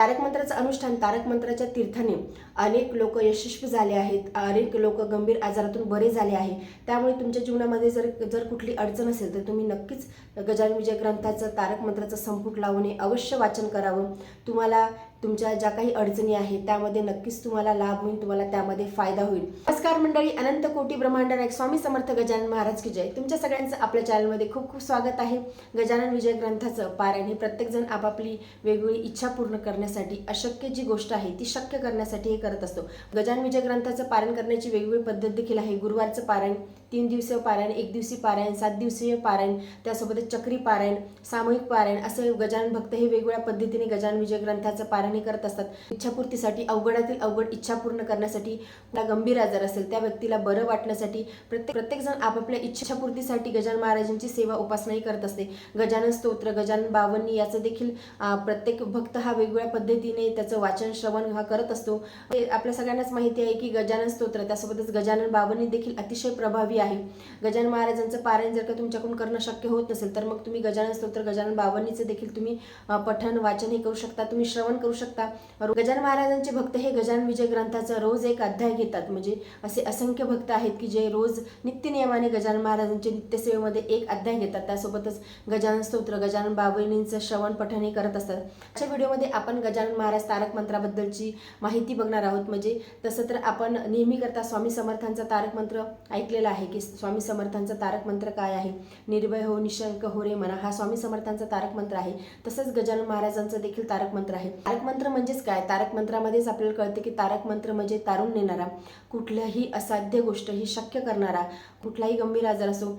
तारक मंत्राचं अनुष्ठान तारक मंत्राच्या तीर्थाने अनेक लोक यशस्वी झाले आहेत. अनेक लोक गंभीर आजारातून बरे झाले आहे. त्यामुळे तुमच्या जीवनामध्ये जर जर कुठली अडचण असेल तर तुम्ही नक्कीच गजानन विजय ग्रंथाचं तारक मंत्राचं संपुट लावणे अवश्य वाचन करावं. तुम्हाला तुमच्या ज्या काही अडचणी आहेत त्यामध्ये नक्कीच तुम्हाला लाभ होईल तुम्हाला त्यामध्ये फायदा होईल. नमस्कार मंडळी अनंत कोटी ब्रह्मांड नायक स्वामी समर्थ गजानन महाराज की जय. तुमच्या सगळ्यांचं आपल्या चॅनलमध्ये खूप खूप स्वागत आहे. गजानन विजय ग्रंथाचं पारायण हे प्रत्येकजण आपापली वेगवेगळी इच्छा पूर्ण करण्यासाठी अशक्य जी गोष्ट आहे ती शक्य करण्यासाठी हे करत असतो. गजानन विजय ग्रंथाचं पारायण करण्याची वेगवेगळी पद्धत देखील आहे. गुरुवारचं पारायण तीन दिवसीय पारायण एक दिवसीय पारायण सात दिवसीय पारायण त्यासोबतच चक्री पारायण सामूहिक पारायण असे गजानन भक्त हे वेगवेगळ्या पद्धतीने गजानन विजय ग्रंथाचं पारायण करत असतात. इच्छापूर्तीसाठी अवघडातील अवघड इच्छा पूर्ण करण्यासाठी त्या गंभीर आजार असेल त्या व्यक्तीला बरं वाटण्यासाठी प्रत्येक प्रत्येकजण आपापल्या इच्छापूर्तीसाठी गजानन महाराजांची सेवा उपासनाही करत असते. गजानन स्तोत्र गजानन बावन्नी याचं देखील प्रत्येक भक्त हा वेगवेगळ्या पद्धतीने त्याचं वाचन श्रवण हा करत असतो. ते आपल्या सगळ्यांनाच माहिती आहे की गजानन स्तोत्र त्यासोबतच गजानन बावन्नी देखील अतिशय प्रभावी आहे. गजानन महाराजांचं पारायण जर का तुमच्याकडून करणं शक्य होत नसेल तर मग तुम्ही गजानन स्तोत्र गजानन बावन्नीचं देखील तुम्ही पठन वाचन हे करू शकता तुम्ही श्रवण करू शकता. गजानन महाराजांचे भक्त हे गजानन विजय ग्रंथाचा रोज एक अध्याय घेतात. म्हणजे असे असंख्य भक्त आहेत की जे रोज नित्यनियमाने गजानन महाराजांचे नित्यसेवेमध्ये एक अध्याय घेतात. त्यासोबतच गजानन स्तोत्र गजानन बावनींचं श्रवण पठन हे करत असतात. आजच्या व्हिडिओमध्ये आपण गजानन महाराज तारक मंत्राबद्दलची माहिती बघणार आहोत. म्हणजे तसं तर आपण नेहमी करता स्वामी समर्थांचा तारक मंत्र ऐकलेला आहे. की स्वामी समर्थांचा तारक मंत्र काय आहे? निर्भय हो निशंक हो रे मना हा स्वामी समर्थांचा तारक मंत्र आहे. तसंच गजानन महाराजांचं देखील तारक मंत्र आहे. तारक मंत्र म्हणजेच काय? तारक मंत्रामध्येच आपल्याला कळते की तारक मंत्र म्हणजे तारून नेणारा कुठल्याही असाध्य गोष्ट ही शक्य करणारा कुठलाही गंभीर आजार असो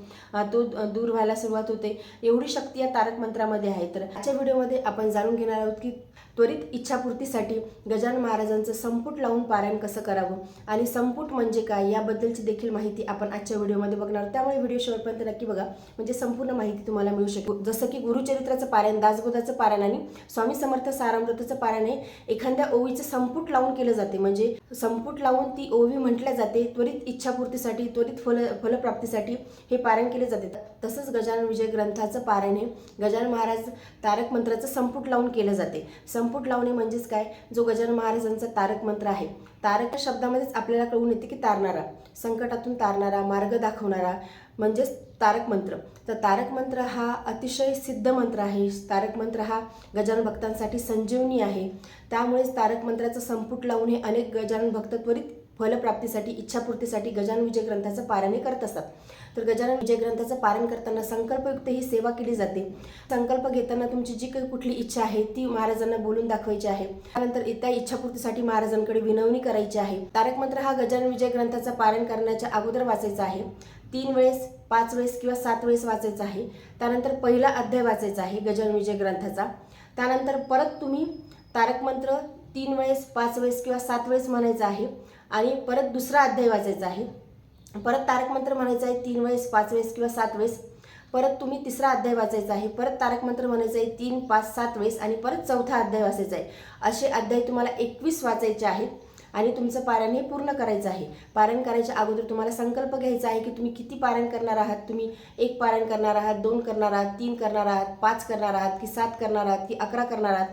तो दूर व्हायला सुरुवात होते. एवढी शक्ती या तारक मंत्रामध्ये आहे. तर आजच्या व्हिडिओमध्ये आपण जाणून घेणार आहोत की त्वरित इच्छापूर्तीसाठी गजानन महाराजांचं संपुट लावून पारायण कसं करावं? आणि संपुट म्हणजे काय? याबद्दलची देखील माहिती आपण आजच्या व्हिडिओमध्ये बघणार. त्यामुळे व्हिडिओ शेवटपर्यंत नक्की बघा. म्हणजे संपूर्ण माहिती तुम्हाला मिळू शकेल. जसं की गुरुचरित्राचं पारायण दासबोधाचं पारायण आणि स्वामी समर्थ सारामृताचं पारायण हे एखाद्या ओवीचं संपुट लावून केलं जाते. म्हणजे संपुट लावून ती ओवी म्हटल्या जाते. त्वरित इच्छापूर्तीसाठी त्वरित फल फलप्राप्तीसाठी हे पारायण केले जाते. तसंच गजानन विजय ग्रंथाचं पारायण हे गजानन महाराज तारक मंत्राचं संपुट लावून केलं जाते. संपुट लावणे म्हणजेच काय? जो गजानन महाराजांचा तारक मंत्र आहे. तारक या शब्दामध्येच आपल्याला कळून येते की तारणारा संकटातून तारणारा मार्ग दाखवणारा म्हणजेच तारक मंत्र. तर तारक मंत्र हा अतिशय सिद्ध मंत्र आहे. तारक मंत्र हा गजानन भक्तांसाठी संजीवनी आहे. त्यामुळेच तारक मंत्राचं संपुट लावून हे अनेक गजानन भक्त त्वरित फलप्राप्तीसाठी इच्छापूर्तीसाठी गजानन विजय ग्रंथाचं पारायण हे करत असतात. तर गजानन विजय ग्रंथाचं पारण करताना संकल्पयुक्त ही सेवा केली जाते. संकल्प घेताना तुमची जी काही कुठली इच्छा आहे ती महाराजांना बोलून दाखवायची आहे. त्यानंतर त्या इच्छापूर्तीसाठी महाराजांकडे विनवणी करायची आहे. तारक मंत्र हा गजानन विजय ग्रंथाचं पारण करण्याच्या अगोदर वाचायचा आहे. तीन वेळेस पाच वेळेस किंवा सात वेळेस वाचायचा आहे. त्यानंतर पहिला अध्याय वाचायचा आहे गजानन विजय ग्रंथाचा. त्यानंतर परत तुम्ही तारक मंत्र तीन वेळेस पाच वेळेस किंवा सात वेळेस म्हणायचं आहे. आणि परत दुसरा अध्याय वाचायचा आहे. परत तारक मंत्र म्हणायचं आहे तीन वेळेस पाच वेळेस किंवा सात वेळेस. परत तुम्ही तिसरा अध्याय वाचायचा आहे. परत तारक मंत्र म्हणायचं आहे तीन पाच सात वेळेस. आणि परत चौथा अध्याय वाचायचा आहे. असे अध्याय तुम्हाला एकवीस वाचायचे आहेत. आणि तुमचं पारायण हे पूर्ण करायचं आहे. पारायण करायच्या अगोदर तुम्हाला संकल्प घ्यायचा आहे की तुम्ही किती पारायण करणार आहात. तुम्ही एक पारायण करणार आहात दोन करणार आहात तीन करणार आहात पाच करणार आहात की सात करणार आहात की अकरा करणार आहात.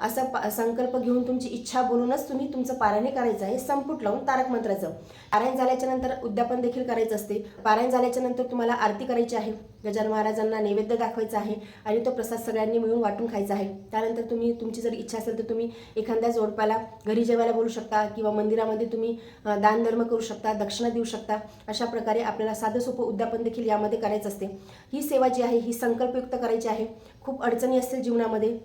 असा पा संकल्प घेऊन तुमची इच्छा बोलूनच तुम्ही तुमचं पारायण करायचं आहे. संपुट लावून तारक मंत्राचं. पारायण झाल्याच्यानंतर उद्यापन देखील करायचं असते. पारायण झाल्याच्यानंतर तुम्हाला आरती करायची आहे. गजानन महाराजांना नैवेद्य दाखवायचा आहे आणि तो प्रसाद सगळ्यांनी मिळून वाटून खायचा आहे. त्यानंतर तुम्ही तुमची जर इच्छा असेल तर तुम्ही एखाद्या जोडप्याला घरी जेवायला बोलू शकता किंवा मंदिरामध्ये तुम्ही दानधर्म करू शकता दक्षिणा देऊ शकता. अशा प्रकारे आपल्याला साधं सोपं उद्यापन देखील यामध्ये करायचं असते. ही सेवा जी आहे ही संकल्पयुक्त करायची आहे. खूप अडचणी असतील जीवनामध्ये.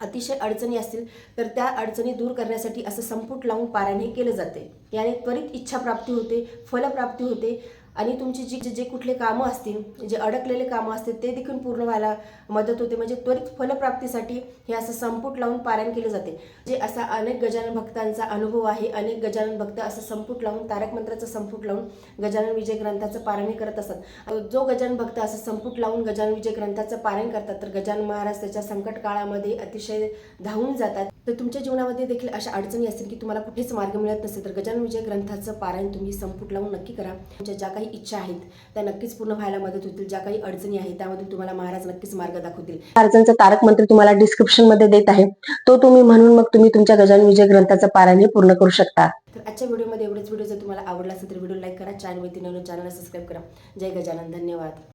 अतिशय अडचणी असतील तर त्या अडचणी दूर करण्यासाठी असं संपुट लावून पारायण हे केलं जाते. याने त्वरित इच्छाप्राप्ती होते फलप्राप्ती होते. आणि तुमची जी जे- जे कुठले कामं असतील जे अडकलेले कामं असतील ते देखील पूर्ण व्हायला मदत होते. म्हणजे त्वरित फलप्राप्तीसाठी हे असं संपुट लावून पारायण केले जाते. जे असा अनेक गजानन भक्तांचा अनुभव आहे अनेक गजानन भक्त असं संपुट लावून तारक मंत्राचं संपुट लावून गजानन विजय ग्रंथाचं पारायण करत असतात. जो गजानन भक्त असं संपुट लावून गजानन विजय ग्रंथाचं पारायण करतात तर गजानन महाराज त्याच्या संकट काळामध्ये अतिशय धावून जातात. तर तुमच्या जीवनामध्ये देखील अशा अडचणी असतील की तुम्हाला कुठेच मार्ग मिळत नसेल तर गजानन विजय ग्रंथाचं पारायण तुम्ही संपुट लावून नक्की करा. तुमच्या ज्या काही इच्छा आहेत त्या नक्कीच पूर्ण व्हायला मदत होतील. ज्या काही अडचणी आहेत त्यामधून तुम्हाला महाराज नक्कीच मार्ग दाखवतील. महाराजांचा तारक मंत्र तुम्हाला डिस्क्रिप्शनमध्ये देत आहे. तो तुम्ही म्हणून मग तुम्ही तुमच्या गजानन विजय ग्रंथाचं पारायण पूर्ण करू शकता. तर आजच्या व्हिडिओमध्ये एवढेच व्हिडिओ जर तुम्हाला आवडला असेल तर व्हिडिओ लाईक करा. चॅनलवरती नवीन चॅनलला सबस्क्राईब करा. जय गजानन. धन्यवाद.